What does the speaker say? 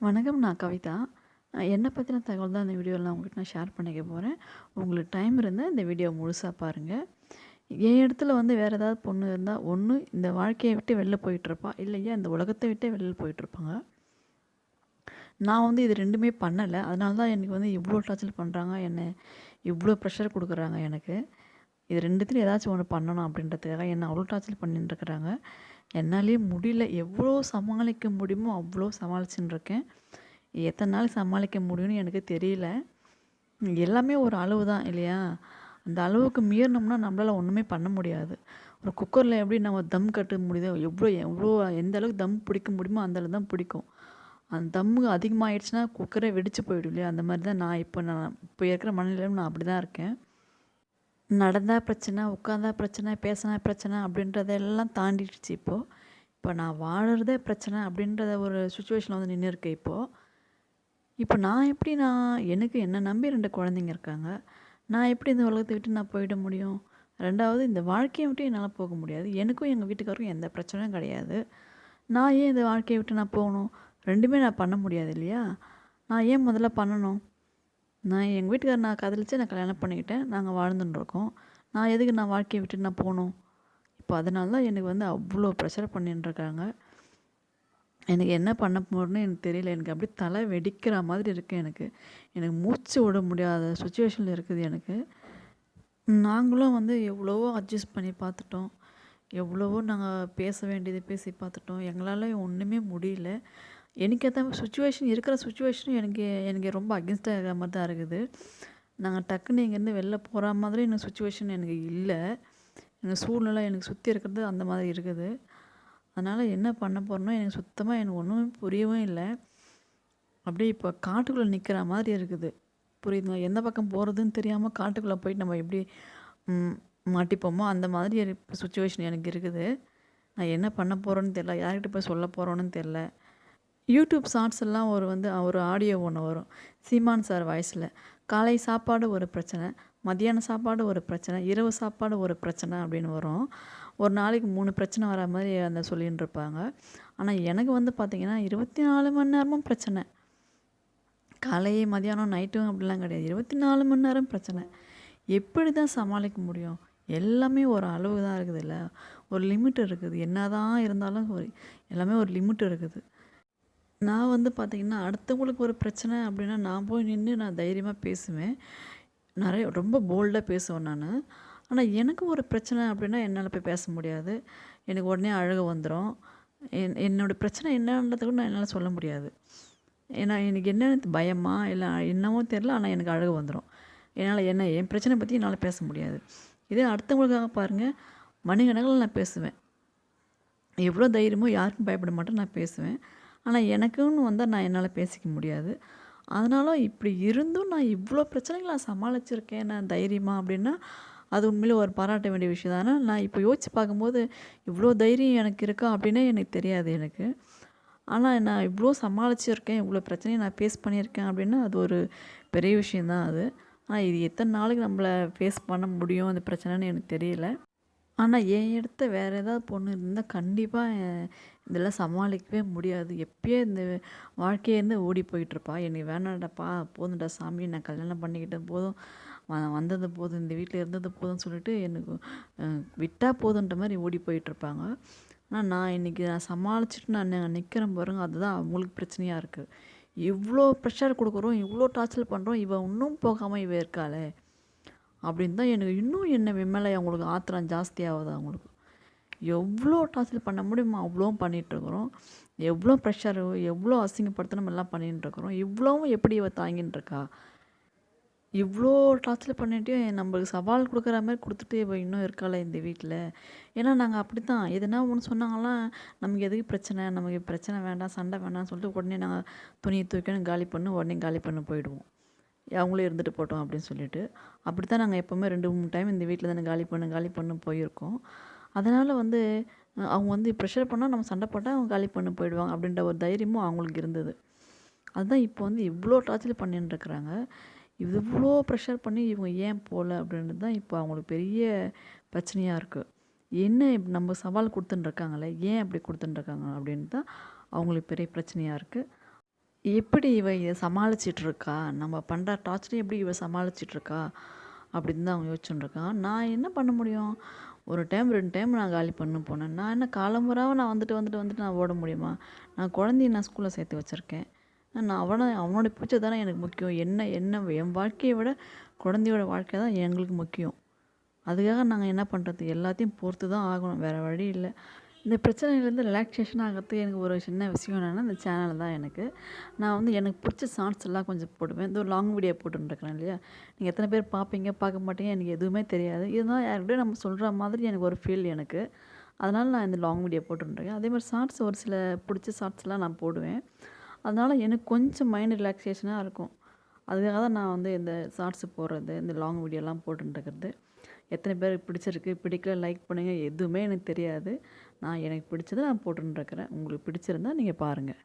வணக்கம் நான் கவிதா என்னை பற்றின தகவல் தான் இந்த வீடியோவில் உங்கள்கிட்ட நான் ஷேர் பண்ணிக்க போகிறேன் உங்களுக்கு டைம் இருந்தால் இந்த வீடியோ முழுசாக பாருங்கள் என் இடத்துல வந்து வேறு ஏதாவது பொண்ணு இருந்தால் ஒன்று இந்த வாழ்க்கையை விட்டு வெளில போயிட்டுருப்பா இல்லையா? இந்த உலகத்தை விட்டே வெளில போயிட்டுருப்பாங்க நான் வந்து இது ரெண்டுமே பண்ணலை. அதனால தான் எனக்கு வந்து இவ்வளோ டார்ச்சர் பண்ணுறாங்க என்னை இவ்வளோ ப்ரெஷர் கொடுக்குறாங்க எனக்கு. இது ரெண்டுத்துலையும் ஏதாச்சும் ஒன்று பண்ணணும் அப்படின்றதுக்காக என்னை அவ்வளோ டார்ச்சர் பண்ணிட்டுருக்குறாங்க என்னாலேயே முடியல. எவ்வளோ சமாளிக்க முடியுமோ அவ்வளோ சமாளிச்சுன்னு இருக்கேன் எத்தனை நாள் சமாளிக்க முடியும்னு எனக்கு தெரியல. எல்லாமே ஒரு அளவு தான் இல்லையா? அந்த அளவுக்கு மீறினோம்னா நம்மளால் ஒன்றுமே பண்ண முடியாது. ஒரு குக்கரில் எப்படி நம்ம தம் கட்ட முடியுதோ எவ்வளோ எவ்வளோ எந்த அளவுக்கு தம் பிடிக்க முடியுமோ அந்த தான் பிடிக்கும். அந்த தம்மு அதிகமாகிடுச்சுன்னா குக்கரே வெடிச்சு போயிடும் இல்லையா? அந்த மாதிரி தான் நான் இப்போ நான் இப்போ இருக்கிற மனநிலையும் நான் அப்படி தான் இருக்கேன். நடந்தால் பிரச்சனை உட்காந்தா பிரச்சனை பேசினா பிரச்சனை அப்படின்றதெல்லாம் தாண்டிடுச்சு இப்போது இப்போ நான் வாழறதே பிரச்சனை அப்படின்றத ஒரு சுச்சுவேஷனில் வந்து நின்று இருக்கேன் இப்போது இப்போ நான் எப்படி நான் எனக்கு என்னை நம்பி ரெண்டு குழந்தைங்க இருக்காங்க. நான் எப்படி இந்த உலகத்தை விட்டு நான் போயிட முடியும்? ரெண்டாவது இந்த வாழ்க்கையை விட்டு என்னால் போக முடியாது. எனக்கும் எங்கள் வீட்டுக்காருக்கும் எந்த பிரச்சனையும் கிடையாது. நான் ஏன் இந்த வாழ்க்கையை விட்டு நான் போகணும்? ரெண்டுமே நான் பண்ண முடியாது இல்லையா? நான் ஏன் முதல்ல பண்ணணும்? நான் எங்கள் வீட்டுக்காரர் நான் காதலிச்சு நான் கல்யாணம் பண்ணிக்கிட்டேன். நாங்கள் வாழ்ந்துன்னு இருக்கோம் நான் எதுக்கு நான் வாழ்க்கையை விட்டு நான் போகணும்? இப்போ அதனால தான் எனக்கு வந்து அவ்வளோ ப்ரெஷர் பண்ணின்னு இருக்காங்க எனக்கு என்ன பண்ண போகிறேன்னு எனக்கு தெரியல. எனக்கு அப்படியே தலை வெடிக்கிற மாதிரி இருக்குது எனக்கு. எனக்கு மூச்சு விட முடியாத சுச்சுவேஷனில் இருக்குது எனக்கு. நாங்களும் வந்து எவ்வளவோ அட்ஜஸ்ட் பண்ணி பார்த்துட்டோம். எவ்வளவோ நாங்கள் பேச வேண்டியது பேசி பார்த்துட்டோம். எங்களால் ஒன்றுமே முடியல. எனக்கு ஏற்ற சுச்சுவேஷன் இருக்கிற சுச்சுவேஷனும் எனக்கு எனக்கு ரொம்ப அகென்ஸ்டாக இருக்கிற மாதிரி தான் இருக்குது. நாங்கள் டக்குன்னு இங்கேருந்து வெளில போகிற மாதிரி எனக்கு சுச்சுவேஷன் எனக்கு இல்லை. எனக்கு சூழ்நிலை எனக்கு சுற்றி இருக்கிறது அந்த மாதிரி இருக்குது. அதனால் என்ன பண்ண போகிறனோ எனக்கு சுத்தமாக எனக்கு ஒன்றும் புரியவும் இல்லை. அப்படியே இப்போ காட்டுக்குள்ளே நிற்கிற மாதிரி இருக்குது. புரியுதுங்களா? எந்த பக்கம் போகிறதுன்னு தெரியாமல் காட்டுக்குள்ளே போயிட்டு நம்ம எப்படி மாட்டிப்போமோ அந்த மாதிரி சுச்சுவேஷன் எனக்கு இருக்குது. நான் என்ன பண்ண போகிறோன்னு தெரில யார்கிட்ட போய் சொல்ல போகிறோன்னு தெரில யூடியூப் ஷார்ட்ஸ் எல்லாம் ஒரு வந்து ஒரு ஆடியோ ஒன்று வரும். சீமான் சார் வாய்ஸில் காலை சாப்பாடு ஒரு பிரச்சனை மதியான சாப்பாடு ஒரு பிரச்சனை இரவு சாப்பாடு ஒரு பிரச்சனை அப்படின்னு வரும். ஒரு நாளைக்கு மூணு பிரச்சனை வர மாதிரி அந்த சொல்லின்னு இருப்பாங்க. ஆனால் எனக்கு வந்து பார்த்திங்கன்னா இருபத்தி நாலு மணி நேரமும் பிரச்சனை. காலை மதியானம் நைட்டும் அப்படிலாம் கிடையாது. இருபத்தி நாலு மணி நேரம் பிரச்சனை. எப்படி தான் சமாளிக்க முடியும்? எல்லாமே ஒரு அளவு தான் இருக்குது இல்லை ஒரு லிமிட் இருக்குது. என்ன தான் இருந்தாலும் ஒரு எல்லாமே ஒரு லிமிட் இருக்குது. நான் வந்து பார்த்திங்கன்னா அடுத்தவங்களுக்கு ஒரு பிரச்சனை அப்படின்னா நான் போய் நின்று நான் தைரியமாக பேசுவேன். நிறைய ரொம்ப போல்டாக பேசுவேன் நான். ஆனால் எனக்கு ஒரு பிரச்சனை அப்படின்னா என்னால் போய் பேச முடியாது. எனக்கு உடனே அழகு வந்துடும் என் என்னோடய பிரச்சனை என்னன்றது கூட நான் என்னால் சொல்ல முடியாது. ஏன்னா எனக்கு என்னென்னு பயமா? இல்லை என்னவோ தெரில ஆனால் எனக்கு அழகு வந்துடும் என்னால் என்ன என் பிரச்சனை பற்றி என்னால் பேச முடியாது. இதே அடுத்தவங்களுக்காக பாருங்கள் மணிக்கணக்கில் நான் பேசுவேன். எவ்வளோ தைரியமோ யாருக்கும் பயப்பட மாட்டேன் நான் பேசுவேன். ஆனால் எனக்குன்னு வந்தால் நான் என்னால் பேசிக்க முடியாது. அதனால இப்படி இருந்தும் நான் இவ்வளோ பிரச்சனைகளை நான் சமாளிச்சிருக்கேன் நான் தைரியமாக அப்படின்னா அது உண்மையிலே ஒரு பாராட்ட வேண்டிய விஷயம் தானே. நான் இப்போ யோசித்து பார்க்கும்போது இவ்வளோ தைரியம் எனக்கு இருக்கா அப்படின்னே எனக்கு தெரியாது எனக்கு. ஆனால் நான் இவ்வளோ சமாளிச்சிருக்கேன் இவ்வளோ பிரச்சனையை நான் ஃபேஸ் பண்ணியிருக்கேன் அப்படின்னா அது ஒரு பெரிய விஷயந்தான் அது. ஆனால் இது எத்தனை நாளைக்கு நம்மளை ஃபேஸ் பண்ண முடியும் அந்த பிரச்சனைன்னு எனக்கு தெரியல. ஆனால் என் இடத்த வேறு ஏதாவது பொண்ணு இருந்தால் கண்டிப்பாக இதெல்லாம் சமாளிக்கவே முடியாது. எப்போயே இந்த வாழ்க்கையிலேருந்து ஓடி போயிட்டுருப்பா. என்னை வேணாடாப்பா போதும்டா சாமி நான் கல்யாணம் பண்ணிக்கிட்ட போதும். வந்தது போதும் இந்த வீட்டில் இருந்தது போதும்னு சொல்லிட்டு எனக்கு விட்டால் போதுன்ற மாதிரி ஓடி போயிட்டுருப்பாங்க. ஆனால் நான் இன்றைக்கி நான் சமாளிச்சுட்டு நான் நிற்கிறேன் பாருங்க அதுதான் அவங்களுக்கு பிரச்சனையாக இருக்குது இவ்வளோ ப்ரெஷர் கொடுக்குறோம் இவ்வளோ டார்ச்சர் பண்ணுறோம் இவன் இன்னும் போகாமல் இவ இருக்காளே. அப்படின்னு தான் எனக்கு இன்னும் என்ன மேலே அவங்களுக்கு ஆத்திரம் ஜாஸ்தியாகுது அவங்களுக்கு. எவ்வளோ டார்ச்சர் பண்ண முடியுமோ அவ்வளோவும் பண்ணிகிட்ருக்குறோம் எவ்வளோ ப்ரெஷரு எவ்வளோ அசிங்கப்படுத்தணும் எல்லாம் பண்ணிகிட்டுருக்குறோம் இவ்வளோவும் எப்படி இவ தாங்கின்னு இருக்கா? இவ்வளோ டார்ச்சர் பண்ணிட்டு நம்மளுக்கு சவால் கொடுக்குற மாதிரி கொடுத்துட்டு இப்போ இன்னும் இருக்காளே இந்த வீட்டில் ஏன்னா நாங்கள் அப்படி தான் எதுனா ஒன்று சொன்னாங்களாம் நமக்கு எதுக்கு பிரச்சனை? நமக்கு பிரச்சனை வேண்டாம் சண்டை வேண்டாம்னு சொல்லிட்டு உடனே நாங்கள் துணியை தூக்கணும் காலி பண்ணு உடனே காலி பண்ண போயிடுவோம். அவங்களே இருந்துட்டு போட்டோம் அப்படின்னு சொல்லிட்டு. அப்படி தான் நாங்கள் எப்போவுமே ரெண்டு மூணு டைம் இந்த வீட்டில் தானே காலி பண்ணு காலி பண்ணு போயிருக்கோம். அதனால் வந்து அவங்க வந்து ப்ரெஷர் பண்ணால் நம்ம சண்டை போட்டால் அவங்க காலி பண்ண போயிடுவாங்க அப்படின்ற ஒரு தைரியமும் அவங்களுக்கு இருந்தது. அதுதான் இப்போ வந்து இவ்வளோ டார்ச்சர் பண்ணின்னு இருக்கிறாங்க. இவ்வளோ ப்ரெஷர் பண்ணி இவங்க ஏன் போகல அப்படின்றது தான் இப்போ அவங்களுக்கு பெரிய பிரச்சனையாக இருக்குது என்ன நம்ம சவால் கொடுத்துட்டுருக்காங்களே ஏன் அப்படி கொடுத்துட்டுருக்காங்க அப்படின்னு தான் அவங்களுக்கு பெரிய பிரச்சனையாக இருக்குது எப்படி இவ இதை சமாளிச்சிட்ருக்கா? நம்ம பண்ணுற டார்ச்சரையும் எப்படி இவ சமாளிச்சிட்ருக்கா? அப்படின்னு தான் அவன் யோசிச்சுட்டுருக்கான் நான் என்ன பண்ண முடியும்? ஒரு டைம் ரெண்டு டைம் நான் காலி பண்ண போனேன். நான் என்ன காலம்புறாவை நான் வந்துட்டு வந்துட்டு வந்துட்டு நான் ஓட முடியுமா? நான் குழந்தைய நான் ஸ்கூலில் சேர்த்து வச்சுருக்கேன். நான் அவனை அவனோட பிடிச்சது தானே எனக்கு முக்கியம். என்ன என்ன என் வாழ்க்கையை விட குழந்தையோட வாழ்க்கை தான் எங்களுக்கு முக்கியம். அதுக்காக நாங்கள் என்ன பண்ணுறது எல்லாத்தையும் பொறுத்து தான் ஆகணும். வேறு வழி இல்லை. இந்த பிரச்சனையிலேருந்து ரிலாக்ஸேஷன் ஆகிறது எனக்கு ஒரு சின்ன விஷயம் என்னென்னா இந்த சேனல் தான் எனக்கு. நான் வந்து எனக்கு பிடிச்ச ஷார்ட்ஸ் எல்லாம் கொஞ்சம் போடுவேன். இந்த ஒரு லாங் வீடியோ போட்டுருக்கேன் இல்லையா? நீங்கள் எத்தனை பேர் பார்ப்பீங்க பார்க்க மாட்டீங்க எனக்கு எதுவுமே தெரியாது. இதுதான் யார்கிட்டயும் நம்ம சொல்கிற மாதிரி எனக்கு ஒரு ஃபீல் எனக்கு. அதனால் நான் இந்த லாங் வீடியோ போட்டுருக்கேன் அதே மாதிரி ஷார்ட்ஸ் ஒரு சில பிடிச்ச ஷார்ட்ஸ்லாம் நான் போடுவேன். அதனால் எனக்கு கொஞ்சம் மைண்ட் ரிலாக்ஸேஷனாக இருக்கும். அதுக்காக தான் நான் வந்து இந்த ஷார்ட்ஸ் போடுறது இந்த லாங் வீடியோலாம் போட்டுருக்கிறது எத்தனை பேர் பிடிச்சிருக்கு பிடிக்கல லைக் பண்ணுங்கள் எதுவுமே எனக்கு தெரியாது. நான் எனக்கு பிடிச்சதை நான் போட்டுருக்கிறேன் உங்களுக்கு பிடிச்சிருந்தா நீங்கள் பாருங்கள்